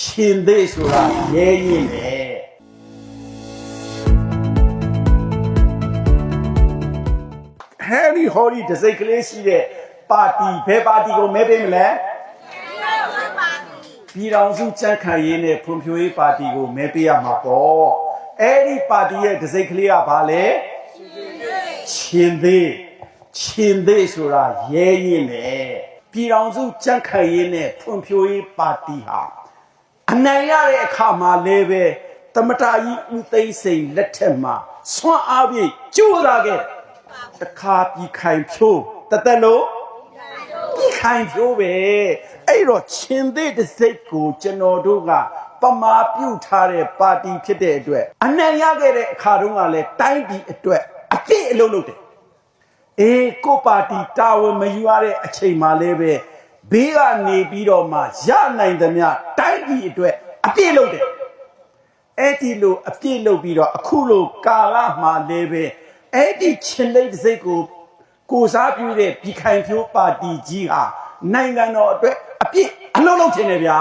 ရှင်သေးဆိုတာရဲရင်ပဲဟဲရီဟော်ရီဒစိတ်ကလေးရှိတဲ့ပါတီဘယ်ပါတီကိုမဲပေးမလဲပြည်တော်စုကြံ့ခိုင်ရေးနဲ့ဖွံ့ဖြိုးရေးပါတီကိုမဲပေးရမှာပေါ့အဲ့ဒီပါတီရဲ့ဒစိတ်ကလေးကဘာလဲရှင်သေးရှင်သေးဆိုတာရဲရင်ပဲပြည်တော်စုကြံ့ခိုင်ရေးနဲ့ဖွံ့ဖြိုးရေးပါတီဟာ အနိုင်ရတဲ့အခါမှာလည်းပဲတမတာကြီးဦးသိန်းစိန်လက်ထက်မှာဆွမ်းအားဖြင့်ကြိုးစားခဲ့တယ်တစ်ခါပြီးခိုင်ဖြိုးတသက်လို့ပြီးခိုင်ဖြိုးပဲအဲ့တော့ရှင်သေးတစ်စိတ်ကိုကျွန်တော်တို့ကပမာပြုတ်ထားတဲ့ပါတီဖြစ်တဲ့အတွက်အနိုင်ရခဲ့တဲ့အခါတုန်းကလည်းတိုင်းပြည်အတွက်အပြည့်အလုံးလုပ်တယ်အေးကိုပါတီတာဝန်မယူရတဲ့အချိန်မှလည်းပဲဘေးကနေပြီးတော့မှရနိုင်သမျှတိုင်း ပြည်အတွက်အပြည့်လုပ်တယ်အဲ့ဒီလိုအပြည့်လုပ်ပြီးတော့အခုလိုကာလမှလည်းပဲအဲ့ဒီချင်းလိတ်တစ်စိတ်ကိုကိုစားပြုတဲ့ပြည်ခိုင်ဖြိုးပါတီကြီးဟာနိုင်ငံတော်အတွက်အပြည့်အလုံးလုံးထင်တယ်ဗျာ